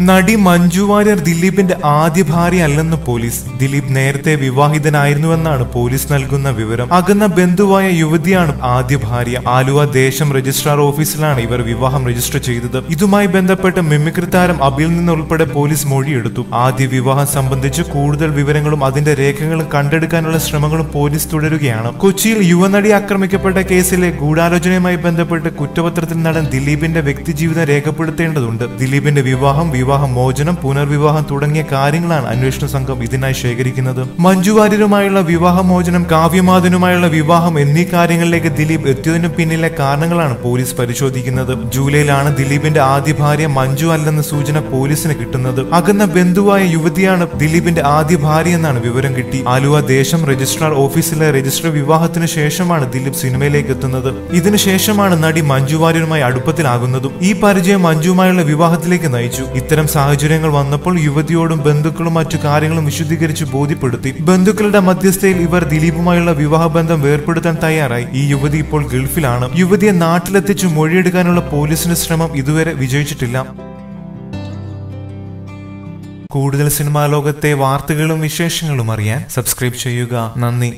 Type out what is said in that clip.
നടി മഞ്ജു വാര്യർ ദിലീപിന്റെ ആദ്യ ഭാര്യ അല്ലെന്ന് പോലീസ്. ദിലീപ് നേരത്തെ വിവാഹിതനായിരുന്നുവെന്നാണ് പോലീസ് നൽകുന്ന വിവരം. അകന്ന ബന്ധുവായ യുവതിയാണ് ആദ്യ ഭാര്യ. ആലുവ ദേശം രജിസ്ട്രാർ ഓഫീസിലാണ് ഇവർ വിവാഹം രജിസ്റ്റർ ചെയ്തത്. ഇതുമായി ബന്ധപ്പെട്ട് മിമിക്രി താരം അബിൽ നിന്നുൾപ്പെടെ പോലീസ് മൊഴിയെടുത്തു. ആദ്യ വിവാഹം സംബന്ധിച്ച് കൂടുതൽ വിവരങ്ങളും അതിന്റെ രേഖകളും കണ്ടെടുക്കാനുള്ള ശ്രമങ്ങളും പോലീസ് തുടരുകയാണ്. കൊച്ചിയിൽ യുവനടി ആക്രമിക്കപ്പെട്ട കേസിലെ ഗൂഢാലോചനയുമായി ബന്ധപ്പെട്ട് കുറ്റപത്രത്തിൽ നടൻ ദിലീപിന്റെ വ്യക്തിജീവിതം രേഖപ്പെടുത്തേണ്ടതുണ്ട്. ദിലീപിന്റെ വിവാഹം വിവാഹ മോചനം പുനർവിവാഹം തുടങ്ങിയ കാര്യങ്ങളാണ് അന്വേഷണ സംഘം ഇതിനായി ശേഖരിക്കുന്നത്. മഞ്ജു വാര്യരുമായുള്ള വിവാഹമോചനം കാവ്യമാതനുമായുള്ള വിവാഹം എന്നീ കാര്യങ്ങളിലേക്ക് ദിലീപ് എത്തിയതിനു പിന്നിലെ കാരണങ്ങളാണ് പോലീസ് പരിശോധിക്കുന്നത്. ജൂലൈയിലാണ് ദിലീപിന്റെ ആദ്യ ഭാര്യ മഞ്ജു അല്ലെന്ന സൂചന പോലീസിന് കിട്ടുന്നത്. അകന്ന ബന്ധുവായ യുവതിയാണ് ദിലീപിന്റെ ആദ്യ ഭാര്യ എന്നാണ് വിവരം കിട്ടി. ആലുവ ദേശം രജിസ്ട്രാർ ഓഫീസിലെ രജിസ്റ്റർ വിവാഹത്തിന് ശേഷമാണ് ദിലീപ് സിനിമയിലേക്ക് എത്തുന്നത്. ഇതിനുശേഷമാണ് നടി മഞ്ജുവാര്യരുമായി അടുപ്പത്തിലാകുന്നതും ഈ പരിചയം മഞ്ജുവുമായുള്ള വിവാഹത്തിലേക്ക് നയിച്ചു. ഇത്തരം സാഹചര്യങ്ങൾ വന്നപ്പോൾ യുവതിയോടും ബന്ധുക്കളും മറ്റു കാര്യങ്ങളും വിശദീകരിച്ച് ബോധ്യപ്പെടുത്തി. ബന്ധുക്കളുടെ മധ്യസ്ഥയിൽ ഇവർ ദിലീപുമായുള്ള വിവാഹബന്ധം വേർപ്പെടുത്താൻ തയ്യാറായി. ഈ യുവതി ഇപ്പോൾ ഗൾഫിലാണ്. യുവതിയെ നാട്ടിലെത്തിച്ച് മൊഴിയെടുക്കാനുള്ള പോലീസിന്റെ ശ്രമം ഇതുവരെ വിജയിച്ചിട്ടില്ല. കൂടുതൽ സിനിമാ ലോകത്തെ വാർത്തകളും വിശേഷങ്ങളും അറിയാൻ സബ്സ്ക്രൈബ് ചെയ്യുക. നന്ദി.